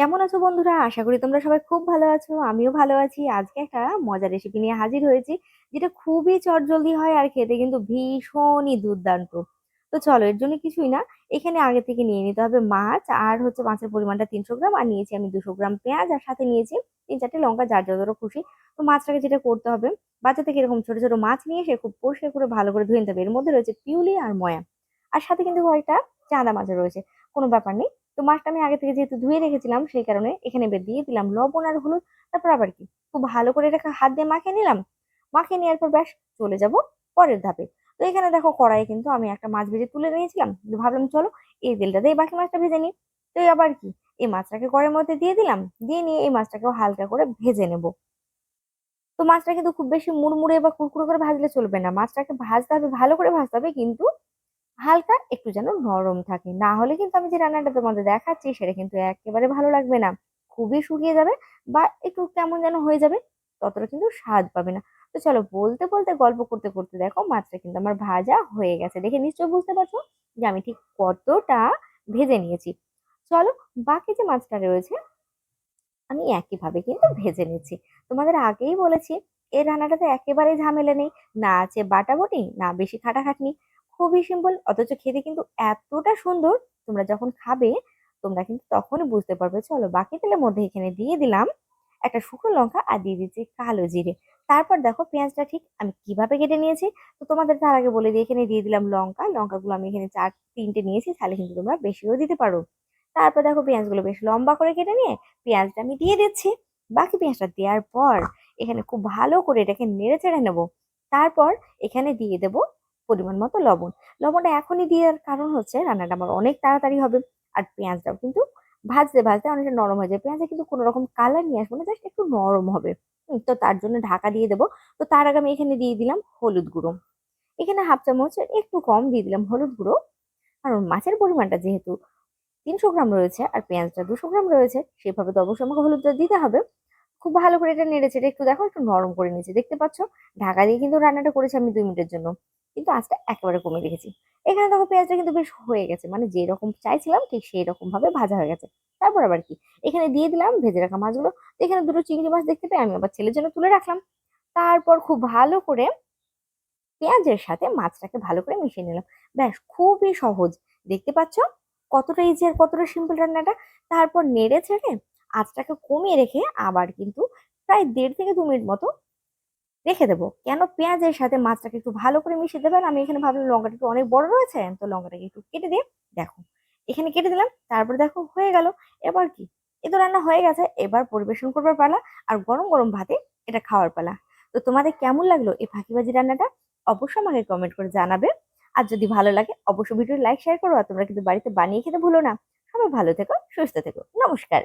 কেমন আছো বন্ধুরা? আশা করি তোমরা সবাই খুব ভালো আছো। আমিও ভালো আছি। আজকে একটা মজার রেসিপি নিয়ে হাজির হয়েছি। যেটা খুবই চটজলদি হয় আর খেতে কিন্তু ভীষণই দুর্দান্ত। তো চলো এর জন্য কিছুই না। এখানে আগে থেকে নিয়ে নিতে হবে মাছ আর হচ্ছে মাছের পরিমাণটা ৩০০ গ্রাম আর নিয়েছি আমি দুশো গ্রাম পেঁয়াজ আর সাথে নিয়েছি ৩-৪টে লঙ্কা যার যতটা খুশি। তো মাছটাকে যেটা করতে হবে বাচ্চা থেকে এরকম ছোট, ছোট মাছ নিয়ে এসে খুব পরিষ্কার করে ভালো করে ধুয়ে নিতে হবে। এর মধ্যে রয়েছে পিউলি আর ময়া। আর সাথে কিন্তু কয়েকটা চাঁদা মাছও রয়েছে। কোনো ব্যাপার নেই। তো মাছটা আমি আগে থেকে যেহেতু ধুয়ে রেখেছিলাম, সেই কারণে এখানে দিয়ে দিলাম লবণ আর হলুদ। তারপর আবার কি? খুব ভালো করে এটাকে হাত দিয়ে মাখিয়ে নিলাম। মাখিয়ে নেওয়ার পর ব্যাস, চলে যাব পরের ধাপে। তো এখানে দেখো কড়াই কিন্তু আমি একটা মাছ ভেজে তুলে নিয়েছিলাম। ভাবলাম চলো এই তেলটা দিয়ে বাকি মাছটা ভেজে নিই। তো আবার কি? এই মাছটাকে কড়াইয়ের মধ্যে দিয়ে দিলাম। দিয়ে নিয়ে এই মাছটাকেও হালকা করে ভেজে নেব। তো মাছটা কিন্তু খুব বেশি মুড়মুড়ে বা কুরকুরে করে ভাজলে চলবে না। মাছটাকে ভাজতে হবে, ভালো করে ভাজতে হবে, কিন্তু হালকা, একটু যেন নরম থাকে। না হলে কিন্তু আমি যে রান্নাটা তোমাদের দেখাচ্ছি, সেটা কিন্তু একেবারে ভালো লাগবে না। খুবই শুকিয়ে যাবে বা একটু কেমন যেন হয়ে যাবে, ততটা কিন্তু স্বাদ পাবে না। তো চলো বলতে বলতে, গল্প করতে করতে দেখো, মাছটা কিন্তু আমার ভাজা হয়ে গেছে। দেখে নিশ্চয়ই বুঝতে পারছ যে আমি ঠিক কতটা ভেজে নিয়েছি। চলো বাকি যে মাছটা রয়েছে, আমি একইভাবে কিন্তু ভেজে নিচ্ছি। তোমাদের আগেই বলেছি এই রান্নাটাতে একেবারেই ঝামেলা নেই। না আছে বাটাবটি না বেশি খাটাখাটনি। খুবই সিম্পল অথচ খেতে কিন্তু এতটা সুন্দর, তোমরা যখন খাবে, তোমরা কিন্তু তখনই বুঝতে পারবে, চলো বাকি তেলের মধ্যে এখানে দিয়ে দিলাম একটা শুকনো লঙ্কা আর দিয়ে দিচ্ছি কালো জিরে। তারপর দেখো পেঁয়াজটা ঠিক আমি কীভাবে কেটে নিয়েছি, তো তোমাদের তার আগে বলে দিই, এখানে দিয়ে দিলাম লঙ্কা, লঙ্কাগুলো আমি এখানে চার, তিনটে নিয়েছি, তাহলে কিন্তু তোমরা বেশিও দিতে পারো। তারপর দেখো পেঁয়াজগুলো বেশ লম্বা করে কেটে নিয়ে পেঁয়াজটা আমি দিয়ে দিচ্ছি। বাকি পেঁয়াজটা দেওয়ার পর এখানে খুব ভালো করে এটাকে নেড়ে চেড়ে নেব। তারপর এখানে দিয়ে দেবো পরিমাণ মতো লবণ। লবণটা এখনই দেওয়ার কারণ হচ্ছে রান্নাটা আমার অনেক তাড়াতাড়ি হবে আর পেঁয়াজটাও কিন্তু ভাজতে ভাজতে অনেকটা নরম হয়ে যায়। পেঁয়াজে কিন্তু কোনো রকম কালার নিয়ে আসব না জাস্ট একটু নরম হবে। তো তার জন্য ঢাকা দিয়ে দেবো। তো তার আগে আমি এখানে দিয়ে দিলাম হলুদ গুঁড়ো। এখানে হাফ চামচ একটু কম দিয়ে দিলাম হলুদ গুঁড়ো। কারণ মাছের পরিমাণটা যেহেতু তিনশো গ্রাম রয়েছে আর পেঁয়াজটা দুশো গ্রাম রয়েছে, সেভাবে তো অবশ্যই আমাকে হলুদটা দিতে হবে। খুব ভালো করে এটা নেড়েছে এটা একটু দেখো, একটু নরম করে নিয়েছে। দেখতে পাচ্ছ, ঢাকা দিয়ে কিন্তু রান্নাটা করেছি আমি দুই মিনিটের জন্য। কিন্তু আঁচটা একেবারে কমে রেখেছি। এখানে দেখো পেঁয়াজটা কিন্তু বেশ হয়ে গেছে। মানে যেরকম চাইছিলাম, ঠিক সেই রকম ভাবে ভাজা হয়ে গেছে। তারপর আবার কি? এখানে দিয়ে দিলাম ভেজে রাখা মাছগুলো। এখানে দুটো চিংড়ি মাছ দেখতে পাই আমি আবার ছেলের জন্য তুলে রাখলাম। তারপর খুব ভালো করে পেঁয়াজের সাথে মাছটাকে ভালো করে মিশিয়ে নিলাম। ব্যাস, খুবই সহজ। দেখতে পাচ্ছ? কতটা ইজি আর কতটা সিম্পল রান্নাটা। তারপর নেড়ে ছেড়ে আঁচটাকে কমিয়ে রেখে আবার কিন্তু প্রায় দেড় থেকে দু মিনিট মতো রেখে দেবো। কেন? পেঁয়াজের সাথে মাছটাকে একটু ভালো করে মিশিয়ে দেবেন। আমি এখানে ভাবলাম লঙ্কাটা একটু অনেক বড় রয়েছে, তো লঙ্কাটাকে একটু কেটে দিয়ে দেখো। এখানে কেটে দিলাম, তারপর দেখো হয়ে গেল। এবার কি? এ তো রান্না হয়ে গেছে, এবার পরিবেশন করবার পালা আর গরম গরম ভাতে এটা খাওয়ার পালা। তো তোমাদের কেমন লাগল এই ফাঁকিবাজি রান্নাটা? অবশ্যই আমাকে কমেন্ট করে জানাবে। আর যদি ভালো লাগে, অবশ্যই ভিডিও লাইক শেয়ার করো। আর তোমরা কিন্তু বাড়িতে বানিয়ে খেতে ভুলো না। সবাই ভালো থেকো, সুস্থ থেকো। নমস্কার।